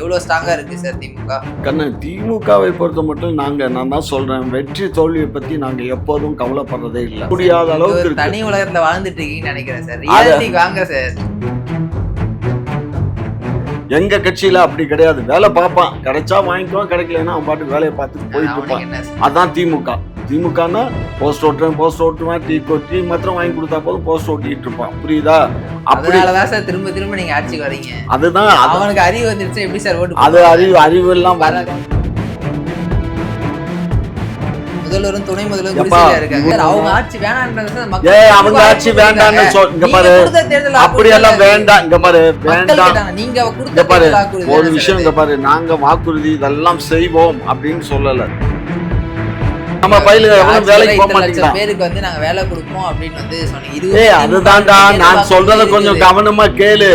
எவ்வளவு ஸ்ட்ராங்கா இருக்கு சார் திமுக. கண்ணு திமுகவை பொறுத்த மட்டும் நாங்க நான் தான் சொல்றேன் வெற்றி தோல்வியை பத்தி நாங்க எப்போதும் கவலைப்படுறதே இல்லை. முடியாத அளவுக்கு தனி உலகத்துல வாழ்ந்துட்டு இருக்கீங்கன்னு நினைக்கிறேன் சார். ரியாலிட்டிக்கு வாங்க சார். எங்க கட்சியில அப்படி கிடையாது. வேலை பார்ப்பான். கிடைச்சா வாங்கிக்குவான் கிடைக்கலன்னா அவன் பாட்டுக்கு வேலையை பார்த்துட்டு போயிட்டு இருப்பான். அதான் திமுக. திமுகனா போஸ்ட் ஓட்டுறேன் போஸ்ட் ஓட்டுவேன் டீ டீ மாத்திரம் வாங்கி கொடுத்தா போதும் போஸ்ட் ஓட்டிட்டு இருப்பான். புரியுதா? அப்படி அதனாலதான் சார் திரும்ப திரும்ப நீங்க ஆட்சிக்கு வரீங்க. அதுதான் அது- அவனுக்கு அறிவு வந்துருச்சு? எப்படி சார் ஓட்டு அது? அறிவு அறிவு எல்லாம் வர வராது. முதல்வரும் துணை முதல்வரும் இருக்காங்க. அவங்க ஆட்சி வேணான்றது அவங்க ஆட்சி வேண்டாம்னு. சொல் இங்க பாரு. அப்படி எல்லாம் வேண்டாம். இங்க பாரு வேண்டாம். நீங்க கொடுத்த பாரு ஒரு விஷயம் இங்க பாரு. நாங்க வாக்குறுதி இதெல்லாம் செய்வோம் அப்படின்னு சொல்லல. நம்ம பயில வேலைக்கு போக இத்தனை லட்சம் மாட்டேங்கிறான் பேருக்கு வந்து நாங்க வேலை கொடுப்போம் அப்படின்னு வந்து சொன்னீங்க. இது ஏய் வந்து அதுதான்டா. நான் சொல்றத. கொஞ்சம் கவனமா கேளு.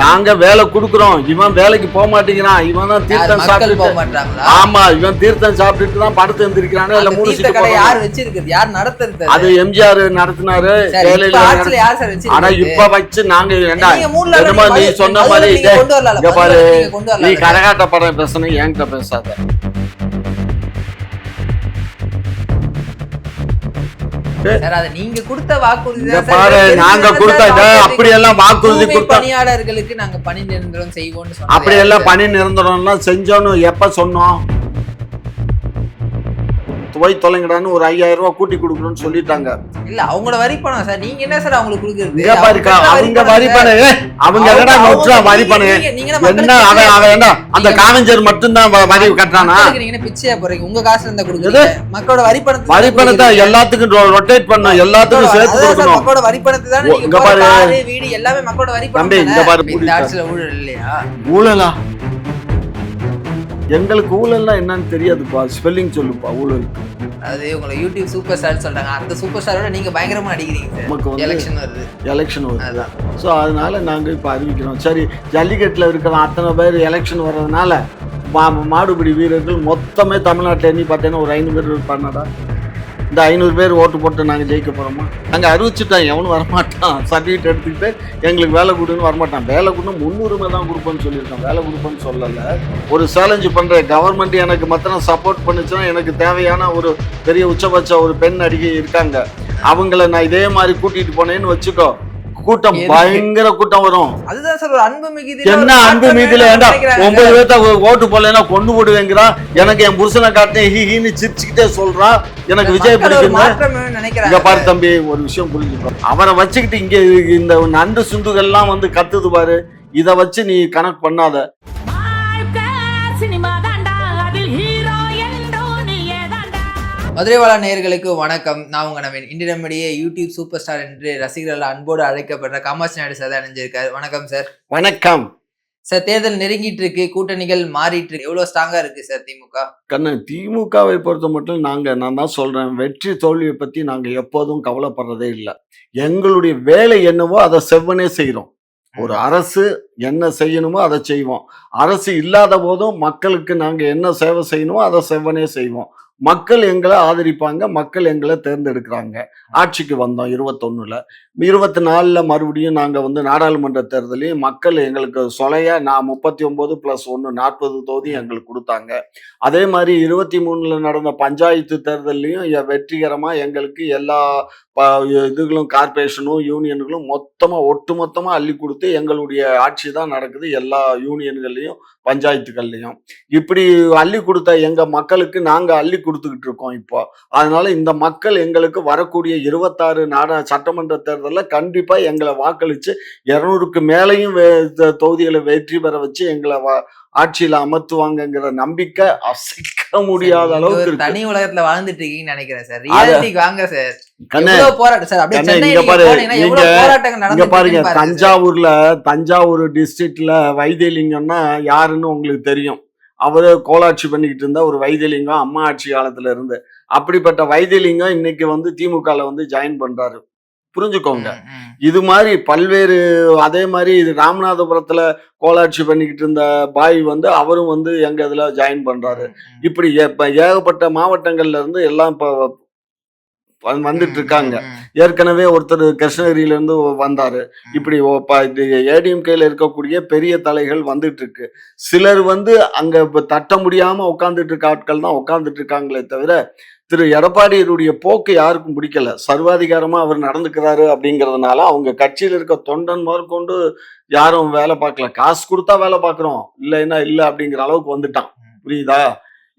நாங்க வேலை குடுக்குறோம். இவன் வேலைக்கு போக மாட்டேங்கிறான் இவன் தான் தீர்த்தம் சாப்பிட்டு ஆமா இவன் தீர்த்தம் சாப்பிட்டுட்டு தான் படுத்து எந்திரிக்கிறானே இல்ல மூணு. யார் வச்சிருக்குது? யார் நடத்துறது அது? எம்ஜிஆர் நடத்தினாரு. ஆனா இப்ப வச்சு நாங்க நீ சொன்ன மதுரை நீ கரகாட்ட படம் என்கிட்ட பேசாத. நீங்க கொடுத்த வாக்குறுதி. பாரு நாங்க கொடுத்த சார் இத வாக்குறுதி பணியாளர்களுக்கு நாங்க பணி நிரந்தரம் செய்வோம்னு சொன்னது அப்படி எல்லாம்? பணி நிரந்தரம்லாம் செஞ்சோன்னு எப்ப சொன்னோம் போய் தொலைங்கடான்னு ஒரு ஐயாயிரம் ரூபாய் கூட்டி கொடுக்கணும்னு சொல்லிட்டாங்க. இல்ல அவங்களோட வரி பணம் சார். நீங்க என்ன சார் அவங்களுக்கு கொடுக்குறது? பாருக்கா அவங்க வரி. பணம் அவங்க என்னடா விட்டுறா வரி நீங்க- பணம்? என்ன அவன் அவன் என்ன அந்த காவஞ்சர் மட்டும்தான் வரி கட்டுறானா? பிச்சையா போறீங்க? உங்க காசுல இருந்தா கொடுக்குறீங்க. மக்களோட வரி பணத்தை வரி பணத்தை. எல்லாத்துக்கும் ரொட்டேட் பண்ணும் எல்லாத்துக்கும் சேர்த்து கொடுக்கணும். மக்களோட வரி பணத்தை தானே நீங்க பாரு. வீடு எல்லாமே மக்களோட வரி பணம் இங்க? பாரு, ஊழல் இல்லையா? ஊழலா? எங்களுக்கு ஊழல்னா என்னன்னு தெரியாதுப்பா. ஸ்பெல்லிங் சொல்லுப்பா ஊழலுக்கு அது உங்களை யூடியூப் சூப்பர் ஸ்டார் சொல்றாங்க. அந்த சூப்பர் ஸ்டாரோட நீங்க பயங்கரமா அடிக்கிறீங்க நமக்கு வந்து எலெக்ஷன் வருது. எலெக்ஷன் வருது. அதான். ஸோ அதனால நாங்கள் இப்போ அறிவிக்கிறோம். சரி ஜல்லிக்கட்டில் இருக்கிற அத்தனை பேர் எலெக்ஷன் வர்றதுனால மா மாடுபிடி வீரர்கள் மொத்தமே தமிழ்நாட்டில் எண்ணி பார்த்தீங்கன்னா ஒரு ஐநூறு பேர் இருப்பாங்கடா. இந்த ஐநூறு பேர் ஓட்டு போட்டு நாங்கள் ஜெயிக்க போகிறோமா நாங்கள் அறிவிச்சுட்டோம் எவனும் வரமாட்டான். சர்டிஃபிகேட் எடுத்துக்கிட்டு எங்களுக்கு வேலை கொடுன்னு வரமாட்டான். வேலை கொடுன்னு முன்னுரிமை தான் கொடுப்போன்னு சொல்லியிருக்கோம் வேலை கொடுப்போன்னு சொல்லலை. ஒரு சேலஞ்சு பண்ணுற கவர்மெண்ட் எனக்கு மாத்திரம் சப்போர்ட் பண்ணுச்சுன்னா எனக்கு தேவையான ஒரு பெரிய உச்சபட்ச ஒரு பெண் நடிகை இருக்காங்க. அவங்கள நான் இதே மாதிரி கூட்டிகிட்டு போனேன்னு வச்சுக்கோ. கூட்டம்? பயங்கர கூட்டம் வரும். அதுதான் சார் ஒரு அன்பு மிகுதி என்ன அன்பு மீதுல ஏண்டா ஒன்பது பேர்த்த ஓட்டு போடலைன்னா கொண்டு போடுவேங்கிறா? எனக்கு என் புருஷனை காட்டினேன் ஹீ ஹீன்னு சிரிச்சுக்கிட்டே சொல்றான் எனக்கு விஜய் பிடிக்குன்னு மாற்றம் இங்க பாரு தம்பி ஒரு விஷயம் புரிஞ்சுக்கோ. அவரை வச்சுக்கிட்டு இங்க இந்த நண்டு சுண்டுகள்லாம் வந்து கத்துது பாரு. இத வச்சு நீ கணக்கு பண்ணாத. மதுரைவாழா நேயர்களுக்கு வணக்கம். நான் உங்க நவீன். இன்று நம்முடைய யூடியூப் சூப்பர் ஸ்டார் என்று ரசிகர்கள் அன்போடு அழைக்கப்படுற காமாட்சி நாயுடு சார் அணிஞ்சிருக்காரு வணக்கம் சார் வணக்கம். சார் தேர்தல் நெருங்கிட்டு இருக்கு. கூட்டணிகள் மாறிட்டு இருக்கு. எவ்வளவு ஸ்ட்ராங்கா இருக்கு சார் திமுக? கண்ணு திமுகவை பொறுத்த மட்டும் நாங்க நான் தான் சொல்றேன். வெற்றி தோல்வியை பத்தி நாங்க எப்போதும் கவலைப்படுறதே இல்லை. எங்களுடைய வேலை என்னவோ அதை செவ்வனே செய்றோம். ஒரு அரசு என்ன செய்யணுமோ அதை செய்வோம். அரசு இல்லாத போதும் மக்களுக்கு நாங்க என்ன சேவை செய்யணுமோ அதை செவ்வனே செய்வோம். மக்கள் எங்களை ஆதரிப்பாங்க மக்கள் எங்களை தேர்ந்தெடுக்கிறாங்க. ஆட்சிக்கு வந்தோம் இருபத்தொன்னுல. இருபத்தி நாலுல மறுபடியும் நாங்க வந்து நாடாளுமன்ற தேர்தலையும் மக்கள் எங்களுக்கு சொலையா நான் முப்பத்தி ஒன்பது பிளஸ் ஒன்று நாற்பது தொகுதி எங்களுக்கு கொடுத்தாங்க. அதே மாதிரி இருபத்தி மூணுல நடந்த பஞ்சாயத்து தேர்தல்லையும் வெற்றிகரமாக வெற்றிகரமா எங்களுக்கு எல்லா இதுகளும் கார்பரேஷனும் யூனியன்களும் மொத்தமா ஒட்டுமொத்தமா அள்ளி கொடுத்து எங்களுடைய ஆட்சி தான் நடக்குது. எல்லா யூனியன்கள்லையும் பஞ்சாயத்துகள்லையும். இப்படி அள்ளி கொடுத்த எங்க மக்களுக்கு நாங்க அள்ளி கொடுத்துக்கிட்டு இருக்கோம் இப்போ. அதனால இந்த மக்கள் எங்களுக்கு வரக்கூடிய இருபத்தாறு நாடா சட்டமன்ற தேர்தலில் கண்டிப்பா எங்களை வாக்களிச்சு இருநூறுக்கு மேலையும் வே- தொகுதிகளை வெற்றி பெற வச்சு எங்களை வ- ஆட்சியில அமர்த்துவாங்கங்கிற நம்பிக்கை அசைக்க முடியாத நீங்க அளவுக்கு தனி உலகத்துல வாழ்ந்துட்டு இருக்கீங்கன்னு நினைக்கிறேன் சார். ரியாலிட்டிக்கு வாங்க சார். போராட்டம் சார்? அப்படியே பாருங்க. தஞ்சாவூர்ல தஞ்சாவூர் டிஸ்ட்ரிக்ட்ல வைத்தியலிங்கம்னா யாருன்னு உங்களுக்கு தெரியும். அவரு கோலாட்சி பண்ணிக்கிட்டு இருந்த ஒரு வைத்தியலிங்கம் அம்மா ஆட்சி காலத்துல இருந்து. அப்படிப்பட்ட வைத்தியலிங்கம் இன்னைக்கு வந்து திமுகல வந்து ஜாயின் பண்றாரு. புரிஞ்சுக்கோங்க. இது மாதிரி பல்வேறு அதே மாதிரி இது ராமநாதபுரத்துல கோலாட்சி பண்ணிக்கிட்டு இருந்த பாய் வந்து அவரும் வந்து எங்க இதுல ஜாயின் பண்றாரு. இப்படி இப்ப ஏகப்பட்ட மாவட்டங்கள்ல இருந்து எல்லாம் இப்போ வந்து- வந்துட்டு இருக்காங்க. ஏற்கனவே ஒருத்தர் கிருஷ்ணகிரியில இருந்து வந்தாரு. இப்படி ஏடிஎம்கேல இருக்கக்கூடிய பெரிய தலைகள் வந்துட்டு இருக்கு. சிலர் வந்து அங்க தட்ட முடியாம உட்கார்ந்துட்டு இருக்க ஆட்கள் தான் உட்கார்ந்துட்டு இருக்காங்களே தவிர திரு எடப்பாடியருடைய போக்கு யாருக்கும் பிடிக்கல. சர்வாதிகாரமா அவர் நடந்துக்கிறாரு அப்படிங்கறதுனால அவங்க கட்சியில இருக்க தொண்டன் முதற்கொண்டு யாரும் வேலை பார்க்கல. காசு கொடுத்தா வேலை பார்க்கறோம். இல்லைன்னா இல்ல அப்படிங்கிற அளவுக்கு வந்துட்டான். புரியுதா?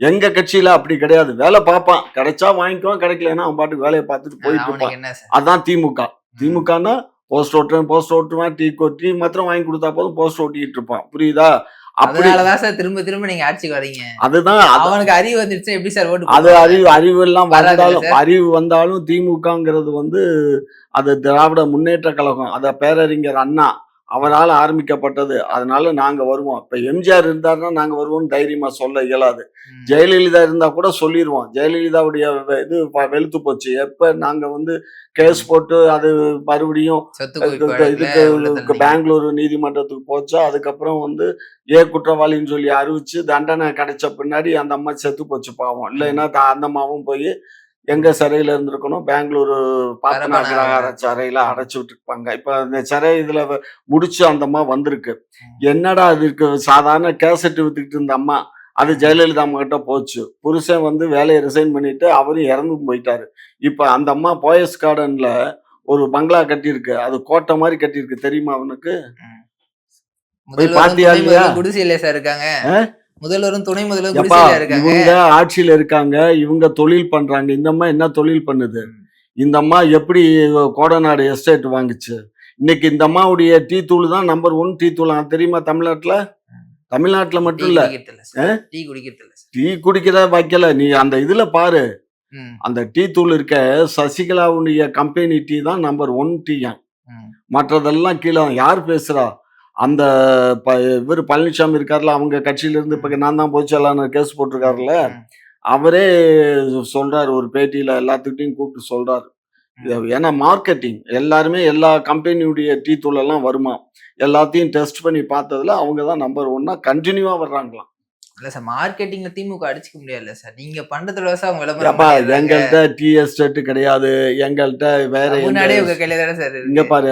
எங்க கட்சியில அப்படி கிடையாது. வேலை பார்ப்பான். கிடைச்சா வாங்கிக்குவான் கிடைக்கலன்னா அவன் பாட்டுக்கு வேலையை பார்த்துட்டு போயிட்டு இருப்பான். அதான் திமுக. திமுகனா போஸ்ட் ஓட்டுறேன் போஸ்ட் ஓட்டுவேன் டீ டீ மாத்திரம் வாங்கி கொடுத்தா போதும் போஸ்ட் ஓட்டிட்டு இருப்பான். புரியுதா? அதனாலதான் சார் திரும்ப திரும்ப நீங்க ஆட்சிக்கு வரீங்க அதுதான் அது- அவனுக்கு அறிவு வந்துருச்சு எப்படி சார் ஓட்டு அது? அறிவு அறிவு எல்லாம் வந்தாலும். அறிவு வந்தாலும் திமுகங்கிறது வந்து அது திராவிட முன்னேற்ற கழகம் அத பேரறிஞர் அண்ணா அவரால் ஆரம்பிக்கப்பட்டது. அதனால நாங்க வருவோம். இப்ப எம்ஜிஆர் இருந்தாருன்னா நாங்க வருவோம்னு தைரியமா சொல்ல இயலாது. ஜெயலலிதா இருந்தா கூட சொல்லிடுவோம் ஜெயலலிதாவுடைய இது வெளுத்து போச்சு. எப்ப நாங்க வந்து கேஸ் போட்டு அது மறுபடியும் இதுக்கு. பெங்களூர் நீதிமன்றத்துக்கு போச்சா. அதுக்கப்புறம் வந்து ஏ குற்றவாளின்னு சொல்லி அறிவிச்சு தண்டனை கிடைச்ச பின்னாடி அந்த அம்மா செத்து போச்சு பாவம். இல்லைன்னா அந்த அம்மாவும் போய் எங்க சிறையில இருந்திருக்கணும்? பெங்களூரு பரப்பனாறு. சிறையில அடைச்சு விட்டுருப்பாங்க. இப்ப இந்த சிறை இதுல முடிச்சு அந்த அம்மா வந்திருக்கு. என்னடா இதுக்கு சாதாரண கேசட் வித்துக்கிட்டு இருந்த அம்மா. அது ஜெயலலிதா அம்மா கிட்ட போச்சு. புருஷன் வந்து வேலையை ரிசைன் பண்ணிட்டு அவரும் இறந்து போயிட்டாரு. இப்ப அந்த அம்மா போயஸ் கார்டன்ல ஒரு பங்களா கட்டியிருக்கு. அது கோட்டை மாதிரி கட்டியிருக்கு. தெரியுமா அவனுக்கு? பாத்தியா? முதல்வரும் குடிசையில சார் இருக்காங்க? முதல்வரும் துணை முதல்வரும் இவங்க ஆட்சியில இருக்காங்க இவங்க தொழில் பண்றாங்க. இந்த அம்மா என்ன தொழில் பண்ணுது? இந்த அம்மா எப்படி கோடநாடு எஸ்டேட் வாங்குச்சு? இன்னைக்கு இந்த அம்மாவுடைய டீ தூள் தான் நம்பர் ஒன் டீ தூள். தெரியுமா தமிழ்நாட்டுல? தமிழ்நாட்டுல மட்டும் இல்ல. டீ குடிக்கிறது டீ குடிக்கிறத வைக்கல. நீ அந்த இதுல பாரு. அந்த டீ தூள் இருக்க சசிகலாவுடைய கம்பெனி டீ தான் நம்பர் ஒன் டீயா. மற்றதெல்லாம் கீழே யார் பேசுறா? அந்த ப இவர் பழனிசாமி இருக்கார்ல அவங்க கட்சியில இருந்து இப்ப நான் தான் போச்சலான்னு கேஸ் போட்டிருக்காருல்ல. அவரே சொல்றாரு ஒரு பேட்டியில எல்லாத்துக்கிட்டையும் கூப்பிட்டு சொல்றாரு. இது ஏன்னா மார்க்கெட்டிங் எல்லாருமே எல்லா கம்பெனியுடைய டீ தூள் எல்லாம் வருமா எல்லாத்தையும் டெஸ்ட் பண்ணி பார்த்ததுல அவங்க தான் நம்பர் ஒன்னா கண்டினியூவா வர்றாங்களாம். இல்ல சார் மார்க்கெட்டிங்ல திமுக அடிச்சுக்க முடியாதுல்ல சார் நீங்க பண்றதுல சார் விளம்பரம். எங்கள்கிட்ட டீ எஸ்டேட் கிடையாது எங்கள்கிட்ட வேற தமிழ்நாடே உங்க கையில தானே சார் இங்க பாரு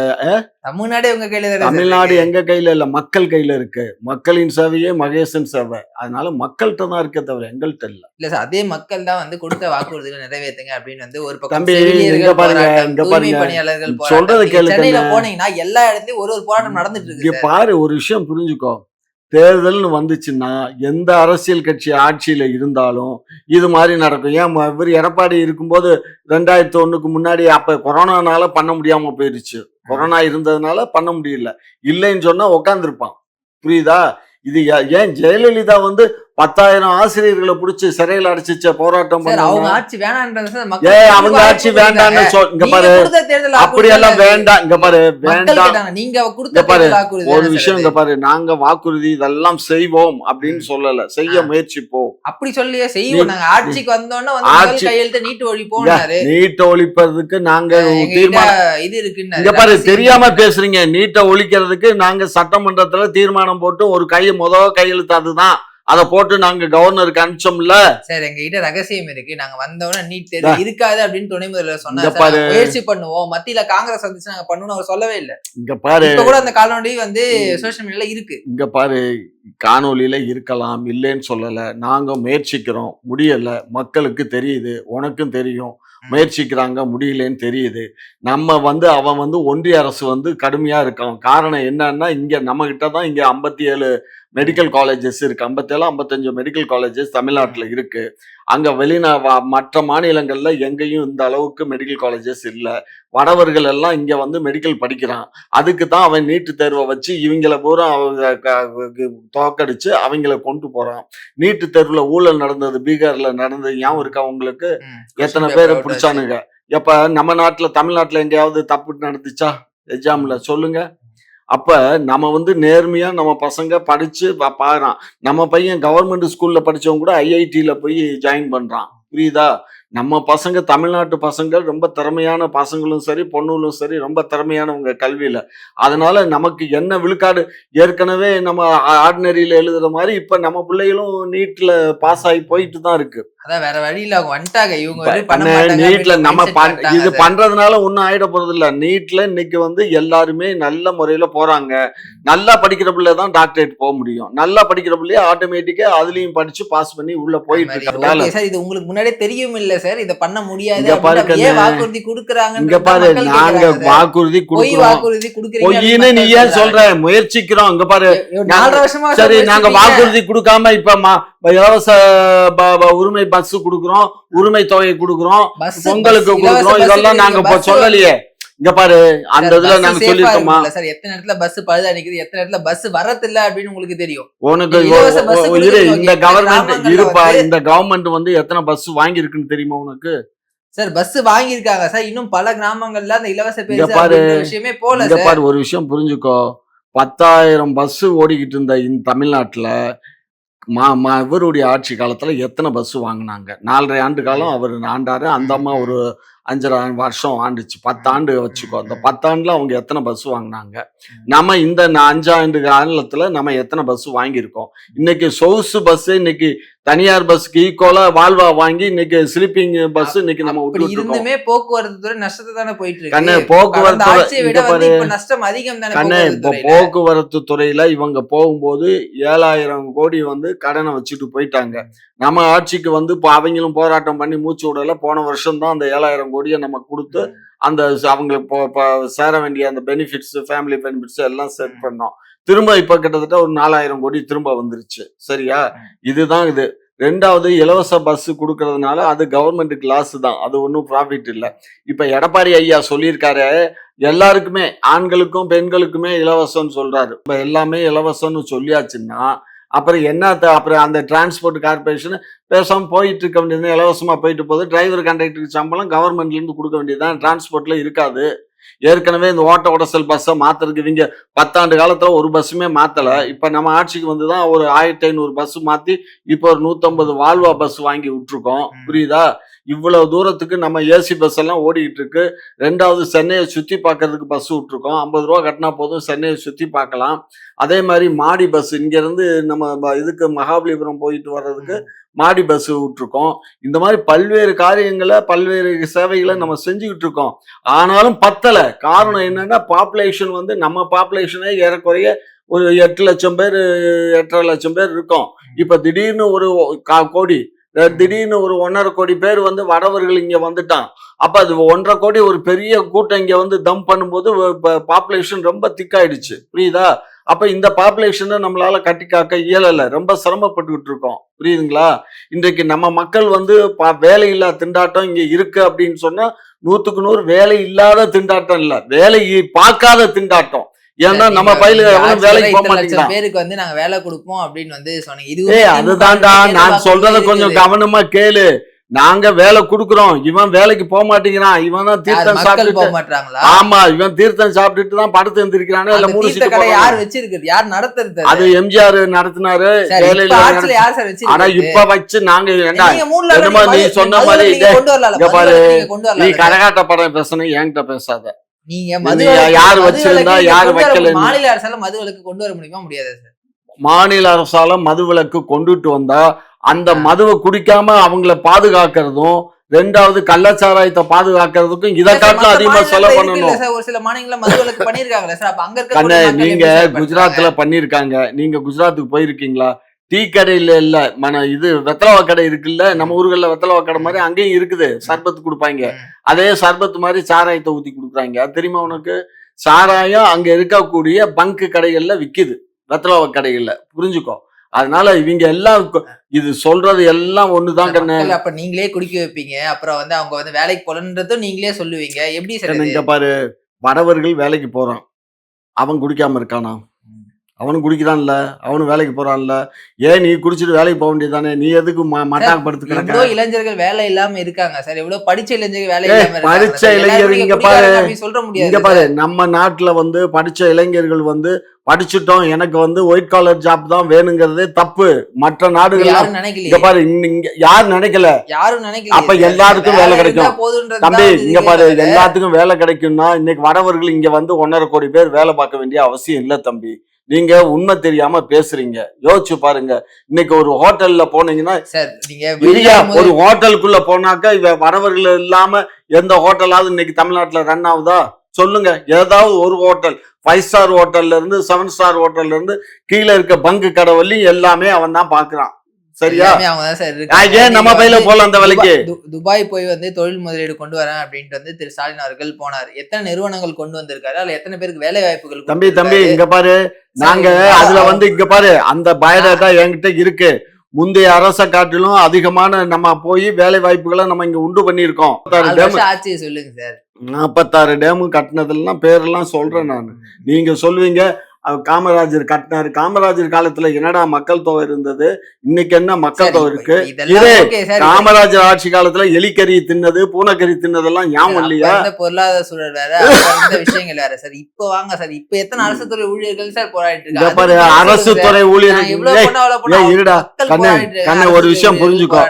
தமிழ்நாடே உங்க கையில தானே தமிழ்நாடு. எங்க கையில இல்ல மக்கள் கையில இருக்கு மக்களின் சேவையே மகேசன் சேவை அதனால மக்கள்கிட்ட தான் இருக்கே தவிர எங்கள்கிட்ட இல்ல இல்ல சார் அதே மக்கள் தான் வந்து கொடுத்த வாக்குறுதிகளை நிறைவேற்றுங்க அப்படின்னு வந்து ஒரு பக்கம் இங்க பாருங்க, இங்க பாருங்க. பணியாளர்கள் சொல்றதை கேளுங்க. சென்னையில போனீங்கன்னா எல்லா இடத்துலயும் ஒரு ஒரு போராட்டம் நடந்துட்டு இருக்கு. பாரு ஒரு விஷயம் புரிஞ்சுக்கோ தேர்தல்னு வந்துச்சுன்னா எந்த அரசியல் கட்சி ஆட்சியில் இருந்தாலும் இது மாதிரி நடக்கும். ஏன் இவர் எடப்பாடி இருக்கும்போது ரெண்டாயிரத்தி ஒன்றுக்கு முன்னாடி அப்போ கொரோனானால பண்ண முடியாமல் போயிடுச்சு கொரோனா இருந்ததுனால பண்ண முடியல. இல்லைன்னு சொன்னால் உக்காந்துருப்பான். புரியுதா? இது ஏ- ஏன் ஜெயலலிதா வந்து பத்தாயிரம் ஆசிரியர்களை புடிச்சு சிறையில் அடைச்சிச்ச போராட்டம் அவங்க ஆட்சி வேணான்றது ஏய் அவங்க ஆட்சி. வேண்டாம்னு சொல் இங்க பாரு. அப்படியெல்லாம் வேண்டாம். இங்க பாரு வேண்டாம். நீங்க கொடுத்த பாரு, ஒரு விஷயம் இங்க. பாரு நாங்க வாக்குறுதி இதெல்லாம் செய்வோம் அப்படின்னு சொல்லல. செய்ய. முயற்சிப்போம். அப்படி சொல்லியே செய்வோம். நாங்க ஆட்சிக்கு வந்தோடனே வந்து முதல் ஆட்சி- கையெழுத்து நீட்டு ஒழிப்போம்னாரு நீட்டை ஒழிப்பதற்கு நாங்க தீர்மானம் இது இருக்குன்னு இங்க பாரு தெரியாம பேசுறீங்க. நீட்டை ஒழிக்கிறதுக்கு நாங்க சட்டமன்றத்துல தீர்மானம் போட்டு ஒரு கை முத கையெழுத்து அதுதான். அதை போட்டு நாங்க கவர்னருக்கு அனுப்பிச்சோம்ல. சார் எங்க கிட்ட ரகசியம் இருக்கு. நாங்க வந்தோடனே நீட் தேர்வு இருக்காது அப்படின்னு துணை முதல்வர். நாங்க முயற்சி பண்ணுவோம். மத்தியில காங்கிரஸ் வந்துச்சு நாங்க பண்ணுவோம் அவர் சொல்லவே இல்ல. இங்க பாரு. இப்ப கூட அந்த காலனொடி வந்து சோசியல் மீடியால இருக்கு. இங்க பாரு. காணொளியில இருக்கலாம் இல்லைன்னு சொல்லல. நாங்க முயற்சிக்கிறோம். முடியல. மக்களுக்கு தெரியுது. உனக்கும் தெரியும். முயற்சிக்கிறாங்க. முடியலன்னு தெரியுது. நம்ம வந்து அவன் வந்து ஒன்றிய அரசு வந்து கடுமையா இருக்கான். காரணம் என்னன்னா இங்க நம்ம கிட்ட தான் இங்க ஐம்பத்தி ஏழு மெடிக்கல் காலேஜஸ் இருக்கு. ஐம்பத்தேழு ஐம்பத்தஞ்சு மெடிக்கல் காலேஜஸ் தமிழ்நாட்டுல இருக்கு. அங்க வெளிநா மற்ற மாநிலங்கள்ல எங்கேயும் இந்த அளவுக்கு மெடிக்கல் காலேஜஸ் இல்ல. வடவர்கள் எல்லாம் இங்க வந்து மெடிக்கல் படிக்கிறான். அதுக்கு தான் அவன் நீட்டு தேர்வை வச்சு இவங்கள பூரா அவங்க தோக்கடிச்சு அவங்கள கொண்டு போறான். நீட்டு தேர்வுல ஊழல் நடந்தது பீகார்ல நடந்தது ஞாபகம் இருக்கா உங்களுக்கு? ம். எத்தனை பேரை பிடிச்சானுங்க? எப்ப நம்ம நாட்டுல தமிழ்நாட்டுல எங்கேயாவது தப்பு நடந்துச்சா? எக்ஸாம்ல சொல்லுங்க. அப்ப நம்ம வந்து நேர்மையா நம்ம பசங்க படிச்சு பாக்குறான். நம்ம பையன் கவர்மெண்ட் ஸ்கூல்ல படிச்சவங்க கூட ஐஐடியில போய் ஜாயின் பண்றான். புரியுதா? நம்ம பசங்க தமிழ்நாட்டு பசங்க ரொம்ப திறமையான பசங்களும் சரி பொண்ணுங்களும் சரி ரொம்ப திறமையானவங்க கல்வியில. அதனால நமக்கு என்ன விழுக்காடு? ஏற்கனவே நம்ம ஆர்டினரியில எழுதுற மாதிரி இப்ப நம்ம பிள்ளைகளும் நீட்ல பாஸ் ஆகி போயிட்டு தான் இருக்கு. அதான் வேற வழியில அவங்க வந்துட்டாங்க. இவங்க அப்படின்னு நம்ம இது. பண்றதுனால ஒன்றும் ஆயிட போறது இல்ல. நீட்ல இன்னைக்கு வந்து எல்லாருமே நல்ல முறையில போறாங்க. நல்லா படிக்கிற பிள்ளை தான் டாக்டரேட் போக முடியும். நல்லா படிக்கிற பிள்ளைய ஆட்டோமேட்டிக்கா அதுலயும் படிச்சு பாஸ் பண்ணி உள்ள போயிட்டு sir, இது உங்களுக்கு முன்னாடியே தெரியும் இல்ல. சார் இத பண்ண முடியாது. வாக்குறுதி பாரு நாங்க வாக்குறுதி பொய் வாக்குறுதி கொடுக்குறீங்க நீ ஏன் சொல்ற? முயற்சிக்கிறோம். இங்க பாரு. நாலரை வருஷமா சரி நாங்க. வாக்குறுதி கொடுக்காம இப்ப இலவச உரிமை பஸ் கொடுக்குறோம். உரிமை தொகை கொடுக்குறோம். பொங்கலுக்கு கொடுக்குறோம். இதெல்லாம் நாங்க கொடுக்குறீங்க. சொல்லலையே. இங்க பாரு அந்த இதுல நாங்க சொல்லிருக்கோமா சார். எத்தனை இடத்துல பஸ் பழுதா நிக்குது எத்தனை இடத்துல பஸ் வரதில்ல அப்படின்னு உங்களுக்கு தெரியும். உனக்கு இரு இந்த. கவர்மெண்ட் இருப்பா இந்த கவர்மெண்ட் வந்து எத்தனை பஸ் வாங்கி இருக்குன்னு தெரியுமா உனக்கு? சார் பஸ் வாங்கியிருக்காங்க சார். இன்னும் பல கிராமங்கள்ல அந்த இலவச பேருந்து விஷயமே போல பாரு ஒரு விஷயம் புரிஞ்சுக்கோ. பத்தாயிரம் பஸ் ஓடிக்கிட்டு இருந்த இந்த தமிழ்நாட்டுல மா மா இவருடைய ஆட்சி காலத்துல எத்தனை பஸ் வாங்கினாங்க? நாலரை ஆண்டு காலம் அவர் ஆண்டாரு. அந்த அம்மா ஒரு அஞ்சரை வருஷம் ஆண்டுச்சு. பத்தாண்டு வச்சுக்கோ. அந்த பத்தாண்டுல அவங்க எத்தனை பஸ் வாங்கினாங்க? நம்ம இந்த அஞ்சாண்டு காலத்துல நம்ம எத்தனை பஸ் வாங்கியிருக்கோம்? இன்னைக்கு சொகுசு பஸ் இன்னைக்கு தனியார் பஸ்க்கு ஈக்குவலா வாழ்வா வாங்கி இன்னைக்கு ஸ்லீப்பிங் பஸ் இன்னைக்கு நம்ம இருந்துமே போக்குவரத்து துறை நஷ்டத்தை தானே போயிட்டு கண்ணு இருக்கு போக்குவரத்து பாரு. இப்ப நஷ்டம் அதிகம் தானே கண்ணு போக்குவரத்து இப்போ துறையில. போக்குவரத்து துறையில இவங்க போகும்போது ஏழாயிரம் கோடி வந்து கடனை வச்சுட்டு போயிட்டாங்க. நம்ம ஆட்சிக்கு வந்து இப்போ அவங்களும் போராட்டம் பண்ணி மூச்சு விடல. போன வருஷம் தான் அந்த ஏழாயிரம் கோடியை நம்ம கொடுத்து அந்த அவங்களுக்கு சேர வேண்டிய அந்த பெனிஃபிட்ஸ் ஃபேமிலி பெனிஃபிட்ஸ் எல்லாம் செட் பண்ணோம். திரும்ப இப்ப கிட்டத்தட்ட ஒரு நாலாயிரம் கோடி திரும்ப வந்துருச்சு. சரியா? இதுதான் இது. ரெண்டாவது இலவச பஸ் கொடுக்கறதுனால அது கவர்மெண்ட்டுக்கு லாஸ் தான். அது ஒன்றும் ப்ராஃபிட் இல்லை. இப்ப எடப்பாடி ஐயா சொல்லியிருக்காரு எல்லாருக்குமே ஆண்களுக்கும் பெண்களுக்குமே இலவசம்னு சொல்றாரு. இப்ப எல்லாமே இலவசம்னு சொல்லியாச்சுன்னா அப்புறம் என்ன அப்புறம் அந்த டிரான்ஸ்போர்ட் கார்பரேஷன் பேசாம போயிட்டு இருக்க வேண்டியது இலவசமா போயிட்டு போகுது. டிரைவர் கண்டக்டருக்கு சம்பளம் கவர்மெண்ட்ல இருந்து கொடுக்க வேண்டியதுதான் டிரான்ஸ்போர்ட்ல இருக்காது. ஏற்கனவே இந்த ஓட்ட உடசல் பஸ்ஸை மாத்துறதுக்கு இவங்க பத்தாண்டு காலத்துல ஒரு பஸ்ஸுமே மாத்தல. இப்ப நம்ம ஆட்சிக்கு வந்துதான் ஒரு ஆயிரத்தி ஐநூறு பஸ் மாத்தி இப்போ ஒரு நூத்தம்பது வால்வா பஸ் வாங்கி விட்டுருக்கோம். புரியுதா? இவ்வளவு தூரத்துக்கு நம்ம ஏசி பஸ் எல்லாம் ஓடிக்கிட்டு இருக்கு ரெண்டாவது சென்னையை சுத்தி பார்க்கறதுக்கு பஸ் விட்டுருக்கோம். ஐம்பது ரூபா கட்டினா போதும் சென்னையை சுத்தி பார்க்கலாம். அதே மாதிரி மாடி பஸ் இங்க இருந்து நம்ம இதுக்கு மகாபலிபுரம் போயிட்டு வர்றதுக்கு மாடி பஸ் விட்டுருக்கோம். இந்த மாதிரி பல்வேறு காரியங்களை பல்வேறு சேவைகளை நம்ம செஞ்சுக்கிட்டு இருக்கோம். ஆனாலும் பத்தல. காரணம் என்னன்னா பாப்புலேஷன் வந்து நம்ம பாப்புலேஷனே ஏறக்குறைய ஒரு எட்டு லட்சம் பேர் எட்டரை லட்சம் பேர் இருக்கோம். இப்ப திடீர்னு ஒரு கா- கோடி திடீர்னு ஒரு ஒன்றரை கோடி பேர் வந்து வடவர்கள் இங்கே வந்துட்டான். அப்போ அது ஒன்றரை கோடி ஒரு பெரிய கூட்டம் இங்கே வந்து தம் பண்ணும்போது பாப்புலேஷன் ரொம்ப திக்காயிடுச்சு புரியுதா? அப்போ இந்த பாப்புலேஷனை நம்மளால் கட்டி காக்க இயலலை. ரொம்ப சிரமப்பட்டுக்கிட்டு இருக்கோம். புரியுதுங்களா? இன்றைக்கு நம்ம மக்கள் வந்து பா- வேலையில்லா திண்டாட்டம் இங்கே இருக்கு அப்படின்னு சொன்னால் நூற்றுக்கு நூறு வேலை இல்லாத திண்டாட்டம் இல்லை. வேலை பார்க்காத திண்டாட்டம். ஏன்னா நம்ம பயில வேலைக்கு போக மாட்டேங்கிறான் பேருக்கு வந்து நாங்க வேலை கொடுப்போம் அப்படின்னு வந்து சொன்னீங்க. இது அதுதான்டா நான் சொல்றத கொஞ்சம் கவனமா கேளு. நாங்க வேலை குடுக்குறோம். இவன் வேலைக்கு போக மாட்டேங்கிறான் இவன் தான் தீர்த்தம் மக்கள் போக மாட்டாங்களா ஆமா இவன் தீர்த்தம் சாப்பிட்டுட்டு தான் படுத்து எந்திரிக்கிறானே இல்ல மூணு கடை. யார் வச்சிருக்குது? யார் நடத்துறது அது? எம்ஜிஆர் நடத்தினாரு. ஆனா இப்ப வச்சு நாங்க நீங்க நீ சொன்ன மாதிரி நீ. கரகாட்ட படம் பேசணும் என்கிட்ட பேசாத. நீங்க மதுவிலக்கு- யார் வச்சிருந்தா, யார் வைக்கல. மாநில அரசால மதுவிலக்கு கொண்டு வர முடியுமா முடியாது சார் மாநில அரசால மதுவிலக்கு கொண்டுட்டு வந்தா அந்த. மதுவை குடிக்காம அவங்கள பாதுகாக்கிறதும் ரெண்டாவது கள்ளச்சாராயத்தை பாதுகாக்கிறதுக்கும் இதை காட்டிலும் அதிகமா செலவு பண்ணணும் ஒரு சில மாநிலங்கள்ல மதுவிலக்கு பண்ணிருக்காங்களே சார் அப்ப அங்க இருக்க நீங்க குஜராத்ல? பண்ணிருக்காங்க நீங்க குஜராத்துக்கு போயிருக்கீங்களா டீ கடையில இல்ல மன இது வெத்தலவா கடை இருக்குல்ல நம்ம ஊர்கள்ல வெத்தலவா கடை மாதிரி அங்கேயும் இருக்குது. சர்பத் கொடுப்பாங்க. அதே சர்பத் மாதிரி சாராயத்தை ஊத்தி கொடுக்குறாங்க. அது தெரியுமா உனக்கு? சாராயம் அங்க இருக்கக்கூடிய பங்கு கடைகள்ல விக்குது. வெத்தலவா கடைகள்ல. புரிஞ்சுக்கோ. அதனால இவங்க எல்லாம் இது சொல்றது எல்லாம் ஒண்ணுதான் கண்ணு. அப்ப நீங்களே குடிக்க வைப்பீங்க. அப்புறம் வந்து அவங்க வந்து வேலைக்கு போலன்றதும் நீங்களே சொல்லுவீங்க. எப்படி சார்? இங்க பாரு வடவர்கள் வேலைக்கு போறான். அவன் குடிக்காம இருக்கானா? அவனும் குடிக்கிறான்ல அவனும் வேலைக்கு போறான்ல. ஏன் நீ குடிச்சிட்டு வேலைக்கு போக வேண்டியதானே நீ எதுக்கு ம- மட்டாக்கு படுத்து கிடக்க எவ்வளவு இளைஞர்கள் வேலை இல்லாம இருக்காங்க சார். எவ்வளவு படிச்ச இளைஞர்கள் வேலை இல்லாம படிச்ச சார். எல்லாரும் இளைஞர் நீங்க இங்க பாரு. சொல்ற முடியாது இங்க பாரு. நம்ம நாட்டுல வந்து படிச்ச இளைஞர்கள் வந்து படிச்சுட்டோம். எனக்கு வந்து ஒயிட் காலர் ஜாப் தான் வேணுங்கிறதே தப்பு. மற்ற. நாடுகள் யாரும் இங்க பாரு. இங்க- இங்க யார் நினைக்கல. யாரும் நினைக்கல அப்ப எல்லாருக்கும் வேலை கிடைக்கும். தம்பி இங்க பாரு. எல்லாத்துக்கும் வேலை கிடைக்கும்னா இன்னைக்கு வடவர்கள் இங்க வந்து ஒன்னரை கோடி பேர் வேலை பார்க்க வேண்டிய அவசியம் இல்ல தம்பி. நீங்க உண்மை தெரியாம பேசுறீங்க. யோசிச்சு பாருங்க. இன்னைக்கு ஒரு ஹோட்டல்ல போனீங்கன்னா ஒரு ஹோட்டலுக்குள்ள போனாக்கா இவ வரவர்கள் இல்லாம எந்த ஹோட்டலாவது இன்னைக்கு தமிழ்நாட்டுல ரன் ஆகுதா? சொல்லுங்க. ஏதாவது ஒரு ஹோட்டல் ஃபைவ் ஸ்டார் ஹோட்டல்ல இருந்து செவன் ஸ்டார் ஹோட்டல்ல இருந்து கீழே இருக்க பங்கு கடை வரலையும் எல்லாமே அவன் தான் பாக்குறான். சரியா. ஏன் நம்ம பையில போலாம் அந்த வேலைக்கு? துபாய் போய் வந்து தொழில் முதலீடு கொண்டு வரேன் அப்படின்ட்டு வந்து திரு ஸ்டாலின் அவர்கள் போனார். எத்தனை நிறுவனங்கள் கொண்டு வந்திருக்காரு? அதுல எத்தனை பேருக்கு வேலை வாய்ப்புகள் தம்பி தம்பி? இங்க பாரு. நாங்க அதுல வந்து இங்க பாரு. அந்த பயோடேட்டா என்கிட்ட இருக்கு. முந்தைய அரசை காட்டிலும் அதிகமான நம்ம போய் வேலை வாய்ப்புகளை நம்ம இங்க உண்டு ஆட்சியை சொல்லுங்க சார். நாற்பத்தாறு டேமு கட்டினதெல்லாம் பேரெல்லாம் சொல்றேன் நான். நீங்க சொல்லுவீங்க காமராஜர் கட்டினாரு காமராஜர் காலத்துல என்னடா மக்கள் தொகை இருந்தது இன்னைக்கு என்ன மக்கள் தொகை இருக்கு இதே. காமராஜர் ஆட்சி காலத்துல எலிக்கறி தின்னது பூனைக்கறி தின்னதெல்லாம் ஞாபகம் இல்லையா பொருளாதார சூழல் வேற விஷயங்கள் வேற சார் இப்ப வாங்க சார் இப்ப எத்தனை அரசு துறை ஊழியர்கள் சார் போராடிட்டு அரசு துறை சார். ஊழியர் நான் இவ்வளவு ஏய், பண்ணா, அவ்வளவு பண்ணா, ஏய், இருடா. கண்ணு. கண்ணு, ஒரு விஷயம் புரிஞ்சுக்கோ.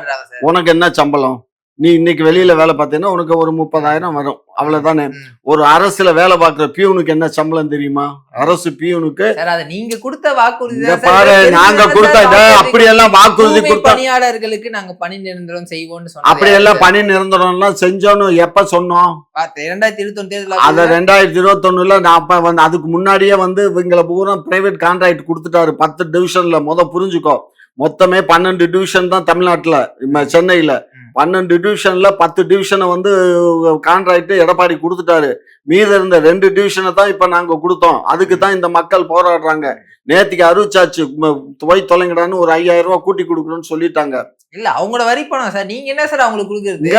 உனக்கு என்ன சம்பளம் நீ இன்னைக்கு வெளியில வேலை பார்த்தீங்கன்னா உனக்கு ஒரு முப்பதாயிரம் வரும். அவ்வளவுதானே. ஒரு அரசுல வேலை பார்க்குற பியூனுக்கு என்ன சம்பளம் தெரியுமா? அரசு பியூனுக்கு நீங்க கொடுத்த வாக்குறுதி. பாரு நாங்க கொடுத்த சார் இதை வாக்குறுதி கொடுத்தா பணியாளர்களுக்கு நாங்க பணி நிரந்தரம் செய்வோம்னு சொன்னது. அப்படியெல்லாம் யாரு பணி நிரந்தரம்லாம் செஞ்சோன்னு எப்ப சொன்னோம்? இரண்டாயிரத்தி இருபத்தி ஒண்ணு தேர்தல் அத ரெண்டாயிரத்தி இருபத்தொன்னுல நான் அப்ப வந்து அதுக்கு முன்னாடியே வந்து இவங்களை பூரா பிரைவேட் கான்ட்ராக்ட் கொடுத்துட்டாரு. பத்து டிவிஷன்ல முத புரிஞ்சுக்கோ. மொத்தமே பன்னெண்டு டிவிஷன் தான் தமிழ்நாட்டுல. சென்னையில. பன்னெண்டு டிவிஷன்ல பத்து டிவிஷனை வந்து கான்ட்ராக்ட் எடப்பாடி கொடுத்துட்டாரு. மீத இருந்த ரெண்டு டிவிஷனை தான் இப்ப நாங்க கொடுத்தோம். அதுக்கு தான் இந்த மக்கள் போராடுறாங்க. நேத்திக்கு அறிவிச்சாச்சு ம- போய் தொலைங்கடான்னு ஒரு ஐயாயிரம் ரூபாய் கூட்டி கொடுக்குறோன்னு சொல்லிட்டாங்க. இல்ல அவங்களோட வரி பணம் சார். நீங்க என்ன சார் அவங்களுக்கு கொடுக்குறது?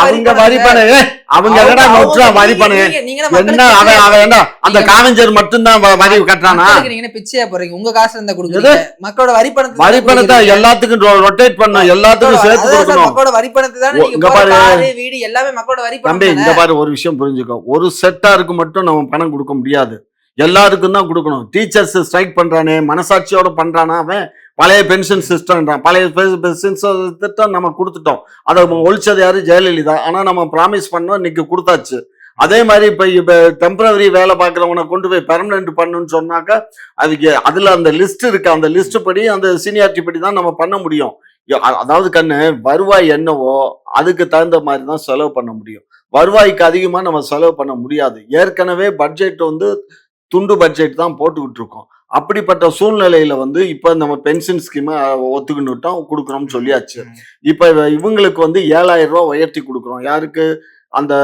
அவங்க வரி பணம் அவங்க என்னடா வரி பணம் என்ன அவன் அவன் என்ன அந்த காவஞ்சர் மட்டும்தான் வ- வரி கட்டுறானா? நீங்க பிச்சையா போறீங்க உங்க காசு இருந்தா கொடுக்குறீங்க. மக்களோட வரி பணத்தை வரி தானே பணத்தை. எல்லாத்துக்கும் ரொட்டேட் பண்ணும் எல்லாத்துக்கும் சேர்த்து கொடுக்கணும். மக்களோட வரி பணத்தை தானே நீங்க பாரு. வீடு எல்லாமே மக்களோட வரி பணம் தம்பி தானே. இந்த பாரு ஒரு விஷயம் புரிஞ்சுக்கோ. ஒரு செட்டாருக்கு மட்டும் நம்ம பணம் கொடுக்க முடியாது. எல்லாருக்கும் தான் கொடுக்கணும். டீச்சர்ஸ் ஸ்ட்ரைக் பண்ணுறானே மனசாட்சியோட பண்ணுறானா அவன் பழைய பென்ஷன் சிஸ்டம்ன்றான் பழைய பென்ஷன் திட்டம் நம்ம கொடுத்துட்டோம். அதை ஒழிச்சது யாரு? ஜெயலலிதா. ஆனால் நம்ம ப்ராமிஸ் பண்ணோம் இன்னைக்கு கொடுத்தாச்சு. அதே மாதிரி இப்போ இப்போ டெம்பரவரி வேலை பார்க்கறவனை கொண்டு போய் பெர்மனன்ட் பண்ணுன்னு சொன்னாக்கா அதுக்கு அதில் அந்த லிஸ்ட் இருக்குது அந்த லிஸ்ட் படி அந்த சீனியாரிட்டி படி தான் நம்ம பண்ண முடியும். அதாவது கண்ணு வருவாய் என்னவோ அதுக்கு தகுந்த மாதிரி தான் செலவு பண்ண முடியும். வருவாய்க்கு அதிகமாக நம்ம செலவு பண்ண முடியாது. ஏற்கனவே பட்ஜெட் வந்து துண்டு பட்ஜெட் தான் போட்டுக்கிட்டு இருக்கோம் அப்படிப்பட்ட சூழ்நிலையில வந்து இப்ப நம்ம பென்ஷன் ஸ்கீமை ஒத்துக்கிட்டுட்டோம் கொடுக்குறோம்னு சொல்லியாச்சு. இப்ப இவ- இவங்களுக்கு வந்து ஏழாயிரம் ரூபாய் உயர்த்தி கொடுக்குறோம். யாருக்கு? அந்த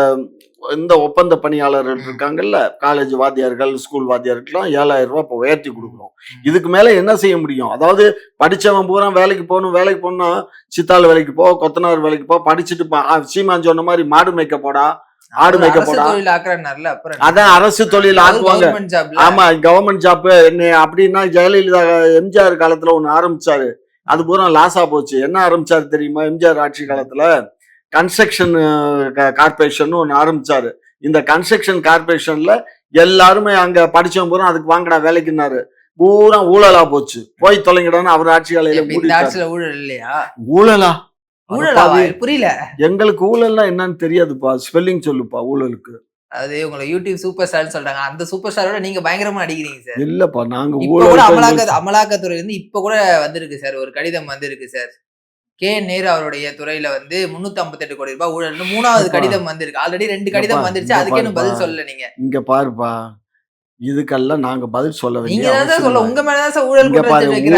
இந்த ஒப்பந்த பணியாளர்கள் இருக்காங்கல்ல காலேஜ் வாத்தியார்கள் ஸ்கூல் வாத்தியாருக்கெல்லாம் ஏழாயிரம் ரூபாய் இப்போ உயர்த்தி கொடுக்குறோம். இதுக்கு மேல என்ன செய்ய முடியும்? அதாவது படிச்சவன் பூரா வேலைக்கு போகணும் வேலைக்கு போனா சித்தாள் வேலைக்கு போ கொத்தனார் வேலைக்கு போ படிச்சுட்டு சீமான் சொன்ன மாதிரி மாடு மேய்க்க போடா ஆடு மேய்க்க என்ன? அதான் அரசு தொழில் ஆக்குவாங்க. ஆமா கவர்மெண்ட் ஜாப் என்ன அப்படின்னா ஜெயலலிதா எம்ஜிஆர் காலத்துல ஒண்ணு ஆரம்பிச்சாரு. அது பூரா லாஸா போச்சு. என்ன ஆரம்பிச்சாரு தெரியுமா? எம்ஜிஆர் ஆட்சி காலத்துல கன்ஸ்ட்ரக்ஷன் கார்பரேஷன் ஒண்ணு ஆரம்பிச்சாரு. இந்த கன்ஸ்ட்ரக்ஷன் கார்பரேஷன்ல எல்லாருமே அங்க படிச்சவங்க பூரா அதுக்கு வாங்கடா வேலைக்குன்னாரு பூரா ஊழலா போச்சு. போய் தொலைங்கடான்னு அவர் ஆட்சி காலையில ஊழல்? ஊழலா ஊழலா. புரியல. எங்களுக்கு ஊழல்னா என்னன்னு தெரியாதுப்பா. ஸ்பெல்லிங் சொல்லுப்பா ஊழலுக்கு. அது உங்களை யூடியூப் சூப்பர் ஸ்டார் சொல்றாங்க. அந்த சூப்பர் ஸ்டாரோட நீங்க பயங்கரமா அடிக்கிறீங்க சார். இல்லப்பா நாங்க கூட ஊழல் அமலாக்க அமலாக்கத்துறை வந்து இப்ப கூட வந்திருக்கு சார். ஒரு கடிதம் வந்திருக்கு சார். கே. நேரு அவருடைய துறையில வந்து முன்னூத்தி ஐம்பத்தெட்டு கோடி ரூபாய் ஊழல்னு மூணாவது. கடிதம் வந்திருக்கு. ஆல்ரெடி ரெண்டு கடிதம் வந்துருச்சு. அதுக்கே பதில். சொல்லல நீங்க. இங்க பாருப்பா இதுக்கெல்லாம் நாங்க பதில் சொல்ல வேண்டிய சொல்ல. உங்க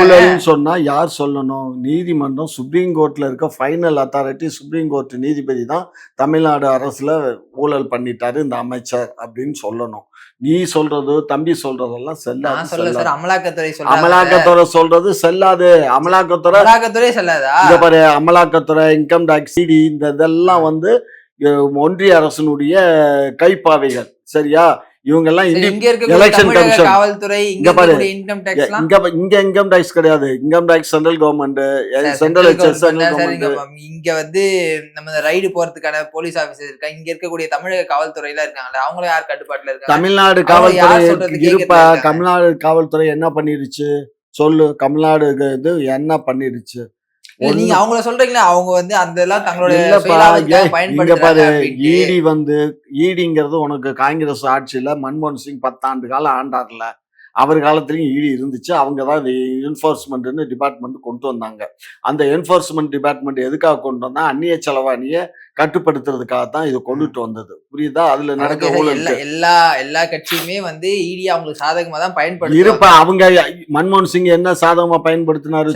ஊழல்னு சொன்னா யார் சொல்லணும்? நீதிமன்றம் சுப்ரீம் கோர்ட்ல இருக்க ஃபைனல் அத்தாரிட்டி சுப்ரீம் கோர்ட் நீதிபதி தான் தமிழ்நாடு அரசுல ஊழல் பண்ணிட்டாரு இந்த அமைச்சர் அப்படின்னு சொல்லணும். நீ சொல்றது தம்பி சொல்றதெல்லாம் செல்லாது அமலாக்கத்துறை அமலாக்கத்துறை சொல்றது செல்லாது. அமலாக்கத்துறை அமலாக்கத்துறை சொல்லாதா? பாரு அமலாக்கத்துறை இன்கம் டாக்ஸ் சிடி இந்த இதெல்லாம் வந்து ஒன்றிய அரசினுடைய கைப்பாவைகள் சரியா? இவங்க எல்லாம் தமிழக commission. காவல்துறை இங்க பாரு. இன்கம் இங்க இங்க இன்கம் டாக்ஸ் கிடையாது. Income tax central government central government இங்க வந்து நம்ம ரைடு போறதுக்கான போலீஸ் ஆபீசர் இருக்காங்க. இங்க இருக்கக்கூடிய தமிழக காவல்துறை எல்லாம் இருக்காங்கல்ல அவங்களும் யார் கட்டுப்பாட்டுல இருக்காங்க? தமிழ்நாடு காவல்துறை இருப்பா. தமிழ்நாடு காவல்துறை என்ன பண்ணிருச்சு? சொல்லு. தமிழ்நாடு இது என்ன பண்ணிருச்சு? நீங்க அவங்கள சொல்றீங்களா அவங்க வந்து அந்த எல்லாம் தங்களுடைய. ஈடி வந்து ஈடிங்கிறது உனக்கு காங்கிரஸ் ஆட்சியில மன்மோகன் சிங் பத்தாண்டு காலம் ஆண்டார்ல அவர் காலத்துலயும் ஈடி இருந்துச்சு அவங்க தான் என்ஃபோர்ஸ்மெண்ட்னு டிபார்ட்மெண்ட் கொண்டு வந்தாங்க அந்த என்ஃபோர்ஸ்மெண்ட் டிபார்ட்மெண்ட் எதுக்காக கொண்டு வந்தா அந்நிய செலவாணியை கட்டுப்படுத்துறதுக்காக தான் இது கொண்டுட்டு வந்தது. புரியுதா? அதுல நடக்க எல்லா எல்லா கட்சியுமே வந்து இடி அவங்களுக்கு சாதகமா தான் பயன்படுத்துறாங்க. இருப்பா அவங்க மன்மோகன் சிங் என்ன சாதகமா பயன்படுத்தினாரு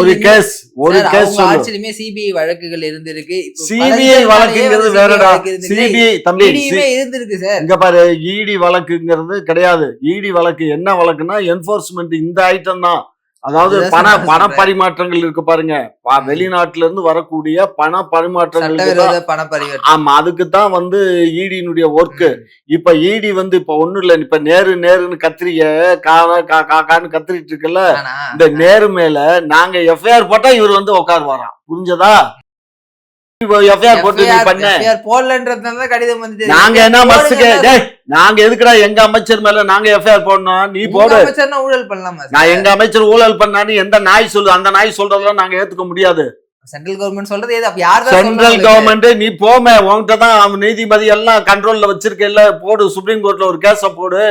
ஒரு கேஸ் ஒரு கேஸ் ஆட்சியிலுமே சிபிஐ வழக்குகள் இருந்திருக்கு. சிபிஐ வழக்குங்கிறது வேறடா. சிபிஐ தம்பி இடியுமே இருந்திருக்கு சார். இங்க பாரு இடி வழக்குங்கிறது கிடையாது. இடி வழக்கு என்ன வழக்குன்னா என்போர்ஸ்மெண்ட் இந்த ஐட்டம் தான். அதாவது பண பண. பரிமாற்றங்கள் இருக்கு பாருங்க. வெளிநாட்டுல இருந்து வரக்கூடிய பண தான் பண ஆமா அதுக்கு தான் வந்து ஈடியினுடைய ஒர்க்கு ம். இப்ப ஈடி வந்து இப்ப ஒண்ணும் இல்ல. இப்ப நேரு நேருன்னு கத்திரிய காக்கான்னு கத்திரிட்டு இருக்குல்ல. இந்த நேரு மேல நாங்க எஃப்ஐஆர் போட்டா இவர் வந்து உட்காருவாராம் புரிஞ்சதா? நாங்க என்ன. டேய் நாங்க எதுக்குடா எங்க அமைச்சர் மேல நாங்க எஃப்ஐஆர் போடணும்? நீ போடு. ஊழல் பண்ணலாமா? நான் எங்க அமைச்சர் ஊழல் பண்ணான்னு எந்த நாய் சொல்லு? அந்த நாய் சொல்றதெல்லாம் நாங்க ஏத்துக்க முடியாது. சென்ட்ரல் கவர்மெண்ட் சொல்றது எது யார் சென்ட்ரல்? கவர்மெண்ட் நீ போமே. உன்கிட்ட தான் நீதிபதி எல்லாம் கண்ட்ரோல்ல வச்சிருக்கல போடு. சுப்ரீம் கோர்ட்ல ஒரு கேஸ போடு.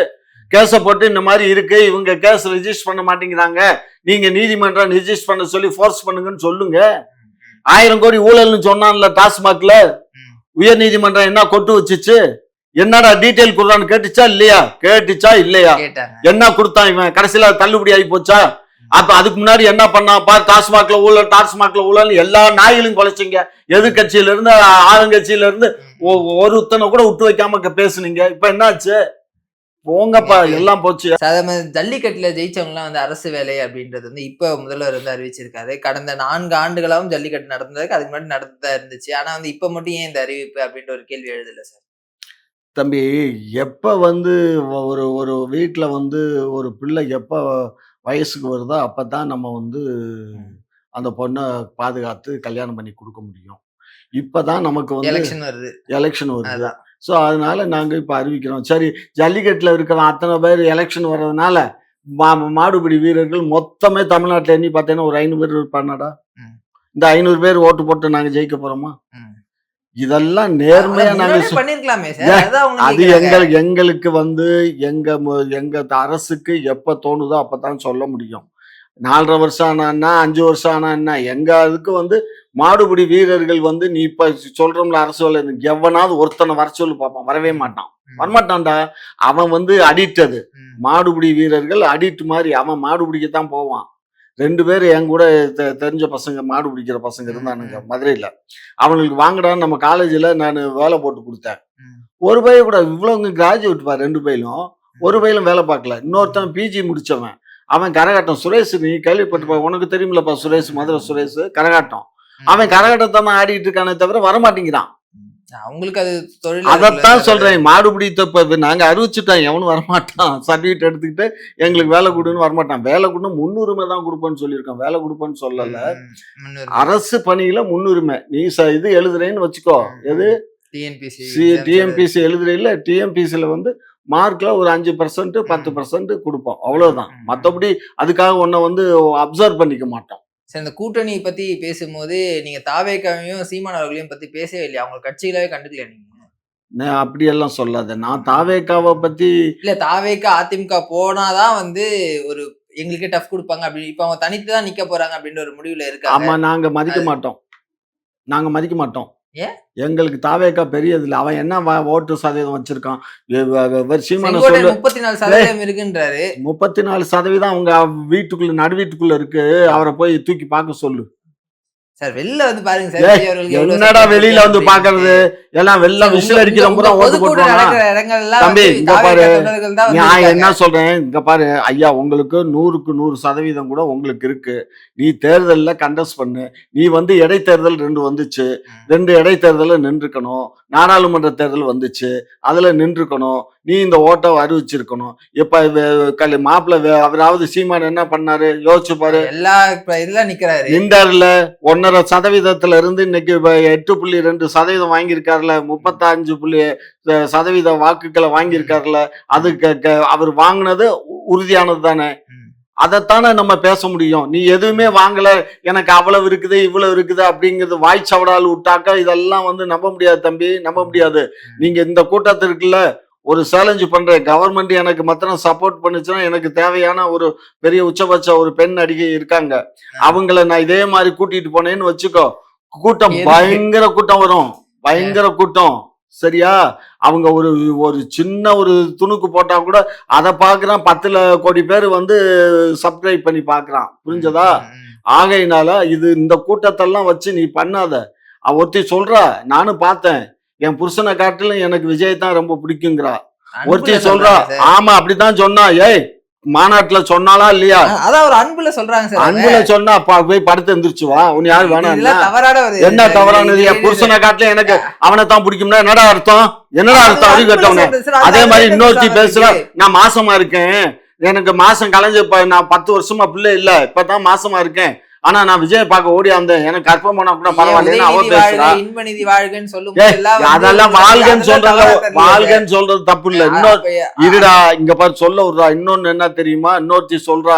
கேஸ போட்டு இந்த மாதிரி இருக்கு. இவங்க கேஸ் ரெஜிஸ்டர் பண்ண மாட்டேங்கிறாங்க. நீங்க நீதிமன்றம் ரெஜிஸ்டர் பண்ண சொல்லி ஃபோர்ஸ் பண்ணுங்கன்னு சொல்லுங்க. ஆயிரம் கோடி ஊழல்னு சொன்னான்ல டாஸ்மாக்ல. உயர் நீதிமன்றம் என்ன கொட்டு வச்சுச்சு? என்னடா டீடைல் கொடுறான்னு கேட்டுச்சா இல்லையா? கேட்டுச்சா இல்லையா? என்ன கொடுத்தான் இவன்? கடைசியில தள்ளுபடி ஆகி போச்சா? அப்ப அதுக்கு முன்னாடி என்ன பண்ணா பார் டாஸ்மாக்ல ஊழல் டாஸ்மாக்ல ஊழல் எல்லா நாய்களையும் குலைச்சிங்க. எதிர்கட்சியில இருந்து ஆளுங்கட்சியில இருந்து ஒ- ஒருத்தனை கூட விட்டு வைக்காம பேசுனீங்க. இப்ப என்னாச்சு? போங்கப்பா எல்லாம் போச்சு. அதே மாதிரி ஜல்லிக்கட்டுல ஜெயிச்சவங்க எல்லாம் வந்து அரசு வேலை அப்படின்றது வந்து இப்ப முதல்வர் வந்து அறிவிச்சிருக்காரு. கடந்த நான்கு ஆண்டுகளாவும் ஜல்லிக்கட்டு நடந்ததுக்கு அதுக்கு முன்னாடி நடந்ததா இருந்துச்சு. ஆனா வந்து இப்ப மட்டும் ஏன் இந்த அறிவிப்பு அப்படின்ற ஒரு கேள்வி எழுதல சார்? தம்பி எப்ப வந்து ஒரு ஒரு வீட்டுல வந்து ஒரு பிள்ளை எப்ப வயசுக்கு வருதோ அப்பதான் நம்ம வந்து அந்த பொண்ணை பாதுகாத்து கல்யாணம் பண்ணி கொடுக்க முடியும். இப்பதான் நமக்கு வந்து எலெக்ஷன் வருது. எலெக்ஷன் வருது. ஸோ அதனால நாங்க இப்ப அறிவிக்கிறோம் சரி ஜல்லிக்கட்டுல இருக்கிற அத்தனை பேர் எலெக்ஷன் வர்றதுனால மா- மாடுபிடி வீரர்கள் மொத்தமே தமிழ்நாட்டுல எண்ணி பார்த்தீங்கன்னா ஒரு ஐநூறு பேர் இருப்பானடா. இந்த ஐநூறு பேர் ஓட்டு போட்டு நாங்க ஜெயிக்க போறோமா. இதெல்லாம் நேர்மையா நாங்க அது கேக்குறாங்க. எங்களுக்கு வந்து எங்க எங்க அரசுக்கு எப்ப தோணுதோ அப்பதான் சொல்ல முடியும் நாலரை வருஷம் ஆனா என்ன அஞ்சு வருஷம் ஆனா என்ன? எங்க அதுக்கு வந்து மாடுபிடி வீரர்கள் வந்து நீ இப்ப சொல்றோம்ல அரசு எவனாவது ஒருத்தனை வர சொல்லு பார்ப்பான் வரவே மாட்டான். வரமாட்டான்டா. அவன் வந்து அடிக்ட் அது. மாடுபிடி வீரர்கள் அடிக்ட் மாதிரி அவன் மாடு பிடிக்கத்தான் போவான். ரெண்டு பேர் என் கூட தெரிஞ்ச பசங்க மாடு பிடிக்கிற பசங்க இருந்தானுங்க. மதுரையில. அவனுக்கு வாங்கடான்னு நம்ம காலேஜ்ல நான் வேலை போட்டு கொடுத்தேன். ஒரு பைய கூட இவ்வளவு கிராஜுவேட் பா ரெண்டு பையிலும். ஒரு பையிலும் வேலை பார்க்கல. இன்னொருத்தன் பிஜி முடிச்சவன். அவன் கரகாட்டம் சுரேஷ் நீ கேள்விப்பட்டு உனக்கு தெரியுமில்லப்பா சுரேஷ் மதுரை சுரேஷ் கரகாட்டம். அவன் கரகாட்டத்தை தான் ஆடிட்டு இருக்கானே தவிர வரமாட்டேங்கிறான். அவங்களுக்கு அது தொழில் அதைத்தான் சொல்றேன் மாடுபிடி தப்ப நாங்க அறிவிச்சுட்டோம் எவனும் வரமாட்டான். சர்டிஃபிகேட் எடுத்துக்கிட்டு எங்களுக்கு வேலை கொடுன்னு வரமாட்டான். வேலை கொடுன்னு முன்னுரிமை தான் கொடுப்பேன்னு சொல்லியிருக்கோம் வேலை கொடுப்பேன்னு சொல்லல. அரசு பணியில முன்னுரிமை. நீ ச- இது எழுதுறேன்னு வச்சுக்கோ. எது? டிஎன்பிசி டிஎம்பிசி எழுதுறீல்ல டிஎம்பிசில வந்து மார்க்ல ஒரு அஞ்சு பர்சன்ட் பத்து பர்சன்ட் கொடுப்போம். அவ்வளவுதான். ம். மத்தபடி அதுக்காக உன்னை வந்து அப்சர்வ் பண்ணிக்க மாட்டோம். சரி இந்த கூட்டணி பத்தி பேசும்போது நீங்க தாவேக்காவையும் சீமான் அவர்களையும் பத்தி பேசவே இல்லையா? அவங்க கட்சிகளாவே கண்டுக்கல நீங்க? அப்படியெல்லாம் சொல்லாத. நான் தாவேக்காவை பத்தி இல்ல தாவேக்கா அதிமுக போனாதான் வந்து ஒரு எங்களுக்கே டஃப் கொடுப்பாங்க. அப்படின்னு இப்ப அவங்க தனித்து தான் நிக்க போறாங்க அப்படின்ற ஒரு முடிவுல ஆமா இருக்காங்க நாங்க மதிக்க மாட்டோம். நாங்க மதிக்க மாட்டோம்? எங்களுக்கு தாவேக்கா பெரியது இல்ல அவன் என்ன ஓட்டு சதவீதம் வச்சிருக்கான்? சீமான சொல்லு. முப்பத்தி நாலு சதவீதம் இருக்குன்றாரு. முப்பத்தி நாலு சதவீதம் அவங்க வீட்டுக்குள்ள நடு வீட்டுக்குள்ள இருக்கு. அவரை போய் தூக்கி பார்க்க சொல்லு. சார் வெளில வந்து பாருங்க சார் என்னடா வெளியில வந்து பாக்குறது? எல்லாம் உங்க- விசில் அடிக்கிற பூரா ஓட்டு போட்டுருவாங்க தம்பி, இங்க பாரு. நான். என்ன சொல்றேன்? இங்க பாரு ஐயா உங்களுக்கு நூறுக்கு நூறு சதவீதம் கூட உங்களுக்கு இருக்கு. நீ தேர்தல்ல கண்டஸ்ட் பண்ணு. நீ வந்து இடைத்தேர்தல் ரெண்டு வந்துச்சு. ரெண்டு இடைத்தேர்தல நின்றுக்கணும். நாடாளுமன்ற தேர்தல் வந்துச்சு. அதுல நின்றுக்கணும். நீ இந்த ஓட்டை அறிவிச்சிருக்கணும். இப்ப கல் மாப்பிள்ள அவராவது சீமான் என்ன பண்ணாரு? யோசிச்சு பாரு. எல்லா இப்ப இதுல நிக்கிறாரு. நின்றாருல ஒன்னரை சதவீதத்துல இருந்து இன்னைக்கு எட்டு புள்ளி ரெண்டு சதவீதம் வாங்கியிருக்காருல. முப்பத்தஞ்சு புள்ளி சதவீத வாக்குகளை வாங்கியிருக்காருல. அது அவர் வாங்கினது உறுதியானது தானே. அதைத்தானே நம்ம பேச முடியும். நீ எதுவுமே வாங்கல எனக்கு அவ்வளவு இருக்குது இவ்வளவு இருக்குது அப்படிங்கிறது வாய் சவடால் விட்டாக்கா இதெல்லாம் வந்து நம்ப முடியாது தம்பி நம்ப முடியாது. நீங்க இந்த கூட்டத்திற்குள்ள ஒரு சேலஞ்சு பண்ற கவர்மெண்ட் எனக்கு மாத்திரம் சப்போர்ட் பண்ணுச்சுன்னா எனக்கு தேவையான ஒரு பெரிய உச்சபட்ச ஒரு பெண் நடிகை இருக்காங்க. அவங்கள நான் இதே மாதிரி கூட்டிட்டு போனேன்னு வச்சுக்கோ கூட்டம்? பயங்கர கூட்டம் வரும். பயங்கர கூட்டம். சரியா? அவங்க ஒரு ஒரு சின்ன ஒரு துணுக்கு போட்டா கூட அதை பாக்குறான் பத்துல கோடி பேர் வந்து சப்ஸ்கிரைப் பண்ணி பாக்குறான் புரிஞ்சதா. ஆகையினால இது இந்த கூட்டத்தெல்லாம் வச்சு நீ பண்ணாத. அவ ஒருத்தி சொல்றா நானும் பார்த்தேன். என் புருஷனை காட்டிலும் எனக்கு விஜய் தான் ரொம்ப பிடிக்குங்கிறா. ஒருத்தி சொல்றா. ஆமா அப்படித்தான் சொன்னா. ஏய் மாநாட்டுல சொன்னாலா இல்லையா? அதான் ஒரு அன்புல சொல்றாங்க சார். அன்புல சொன்னா போய் படுத்து எந்திரிச்சு வா. உன் யாரு வேணாம் என்ன தவறானது என் புருஷனை காட்டில எனக்கு அவனை தான் பிடிக்கும்னா என்னடா அர்த்தம்? என்னடா அர்த்தம் அறிவு கட்டவனே? அதே மாதிரி இன்னொருத்தி பேசுறா நான் மாசமா இருக்கேன். எனக்கு மாசம் கலைஞ்சு இப்ப நான் பத்து வருஷமா பிள்ளை இல்ல. இப்பதான் மாசமா இருக்கேன். ஆனா நான் விஜய் பார்க்க ஓடி வந்தேன். எனக்கு கற்பம் பண்ண கூட அவ பேசுறா வாழ்கன்னு சொல்லும் வந்து அதெல்லாம் வாழ்கன்னு சொல்றாங்க. வாழ்கன்னு சொல்றது தப்பு இல்ல இன்னொரு இருடா இங்க பாரு சொல்ல விடுறா. இன்னொன்னு என்ன தெரியுமா? இன்னொருத்தி சொல்றா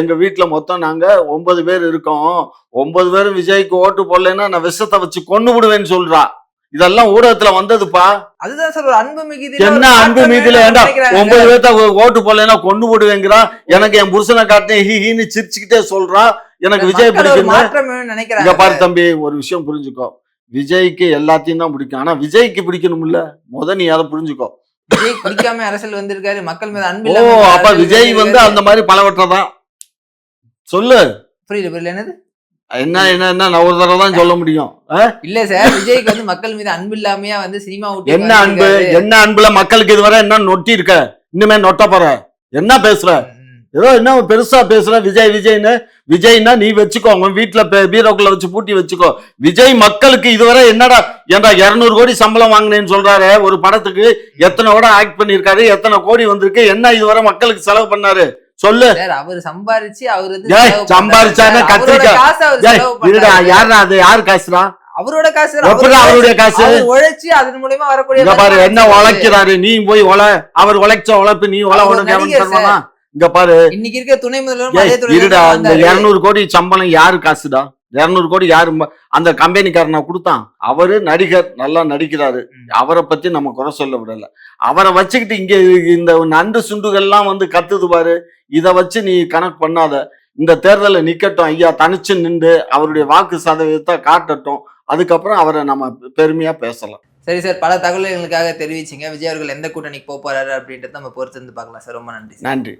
எங்க வீட்டுல மொத்தம் நாங்க ஒன்பது பேர் இருக்கோம். ஒன்பது பேரும் விஜய்க்கு ஓட்டு போடலைன்னா நான் விஷத்தை வச்சு கொண்டு விடுவேன்னு சொல்றா. இதெல்லாம் ஊடகத்துல வந்ததுப்பா. அதுதான் சார் ஒரு அன்பு மிகுதி என்ன அன்பு மீதில ஏண்டா ஒன்பது பேர்த்த ஓட்டு போடலைன்னா கொண்டு விடுவேங்கிறா. எனக்கு என் புருஷனை காட்டினேன் ஹி ஹீன்னு சிரிச்சுக்கிட்டே சொல்றா. எனக்கு விஜய் பிடிக்கும் பாரு தம்பி ஒரு விஷயம் புரிஞ்சுக்கோ. விஜய்க்கு எல்லாத்தையும் தான் பிடிக்கும். ஆனா விஜய்க்கு பிடிக்கணும்ல? முத நீ அதை புரிஞ்சுக்கோ. விஜய் பிடிக்காம அரசியல் வந்திருக்காரு. மக்கள் மீது அன்பு ஓ அப்ப விஜய் வந்து. அந்த மாதிரி பலவற்றதான் சொல்லு. புரியல புரியல என்னது? என்ன என்ன என்ன? நான் ஒரு தடவை தான் சொல்ல முடியும்? இல்ல சார் விஜய்க்கு வந்து மக்கள் மீது அன்பு இல்லாமையா வந்து சினிமா என்ன அன்பு? என்ன அன்புல மக்களுக்கு இதுவரை என்ன நொட்டி இருக்க இன்னுமே நொட்ட போற. என்ன பேசுற? ஏதோ என்ன பெருசா பேசுற விஜய் விஜய்னு. விஜய்னா நீ வச்சுக்கோ உங்க வீட்டுல பீரோக்குள்ள வச்சு பூட்டி வச்சுக்கோ. விஜய் மக்களுக்கு இதுவரை என்னடா ஏன்டா இருநூறு கோடி சம்பளம் வாங்கினேன்னு சொல்றாரு? ஒரு படத்துக்கு எத்தனை கூட ஆக்ட் பண்ணிருக்காரு எத்தனை கோடி வந்திருக்கு? என்ன இதுவரை மக்களுக்கு செலவு பண்ணாரு? சொல்லு. அவர் சம்பாரிச்சு அவர். அவரோட கத்திரிக்காய். யாரா அது? யாரு காசுடா? அவரோட காசு அவருடைய காசு? உழைச்சு அதன் மூலியமா வரக்கூடிய பாரு என்ன. உழைக்கிறாரு? நீ போய் உழ. அவர் உழைச்ச உழைப்பு நீ உழ அவர் இங்க பாரு. இன்னைக்கு இருக்க துணை துறை இருடா இந்த. இருநூறு கோடி சம்பளம் யாரு காசுடா? இருநூறு கோடி யாரு அந்த கம்பெனிக்காரனா கொடுத்தான். அவரு நடிகர் நல்லா நடிக்கிறாரு. அவரை பத்தி நம்ம குறை சொல்ல விடல. அவரை வச்சுக்கிட்டு இங்க இந்த நண்டு சுண்டுகள்லாம் வந்து கத்துது பாரு. இத வச்சு நீ கணக்கு பண்ணாத. இந்த தேர்தல்ல நிக்கட்டும். ஐயா தனிச்சு நின்று அவருடைய வாக்கு சதவீதத்தை காட்டட்டும். அதுக்கப்புறம் அவரை நம்ம பெருமையா பேசலாம். சரி சார் பல தகவல்களுக்காக தெரிவிச்சிங்க. விஜய் அவர்கள் எந்த கூட்டணிக்கு போக போறாரு அப்படின்றத நம்ம பொறுத்து இருந்து பார்க்கலாம் சார். ரொம்ப நன்றி. நன்றி.